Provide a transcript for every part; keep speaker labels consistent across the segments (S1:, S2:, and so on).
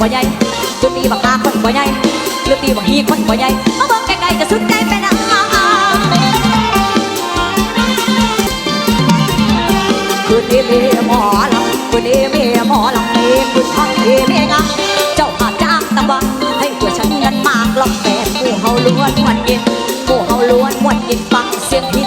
S1: บ่ใหญ่จุดตีบักตาคนบ่ใหญ่หรือตีบักฮีคนบ่ใหญ่มาเบิ่งไกลๆจะสุดใจไปนะคืนนี้มีหมอลำคืนนี้มีหมอลำมีคุณทักที่มีงาเจ้าขาดจ้างตะวันให้ตัวฉันนั้นมากลอกแต่ผู้เฮาล้วนมวนยินผู้เฮาล้วนมวนยินฟังเสียงที่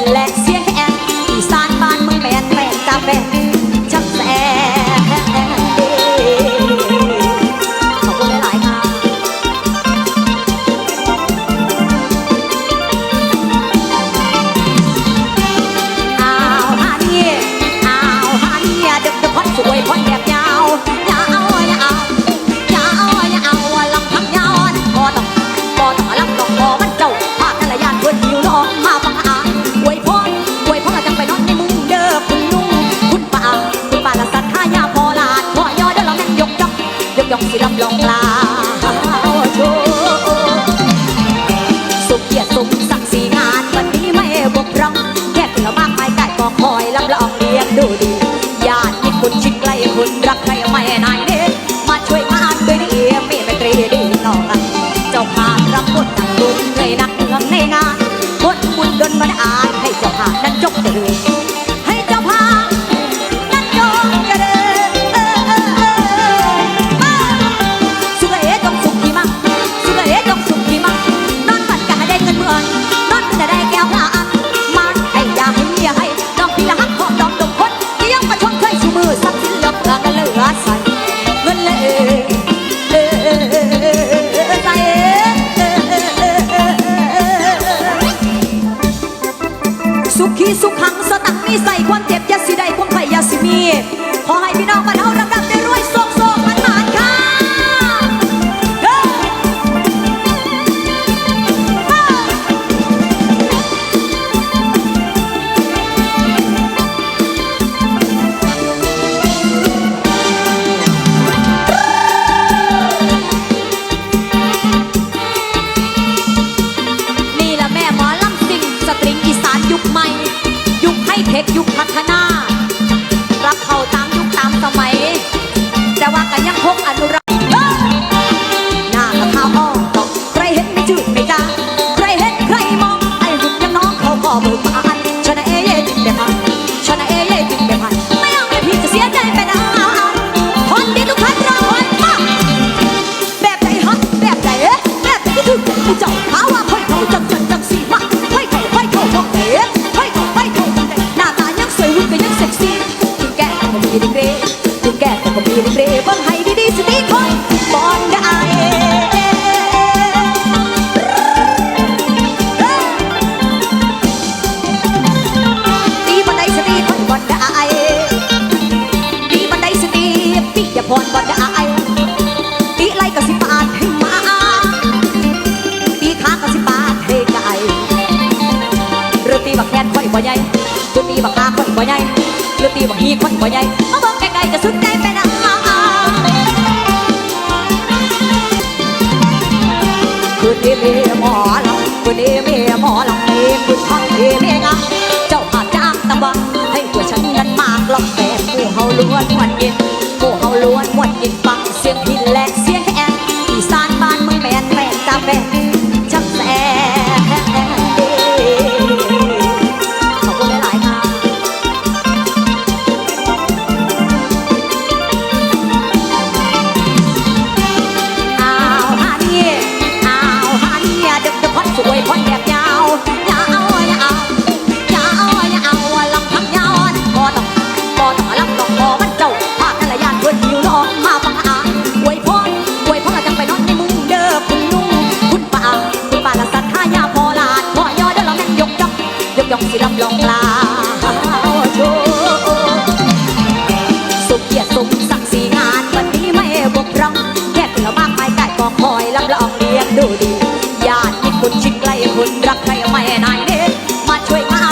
S1: สุขังสตังมีใส่ควัน พนบ่ได้ตีไล่ก็สิบาทให้มาตีขาก็สิบาทให้ไก่หรือตีบักแคนค่อยบ่ใหญ่หรือตีบักขาค่อยบ่ใหญ่หรือตีบักฮีค่อยบ่ใหญ่มาเบิ่งไกลๆก็สุดใจไปนะคืนนี้ คนชิดใกล้คนรักใครไม่นายเด็ดมาช่วยมา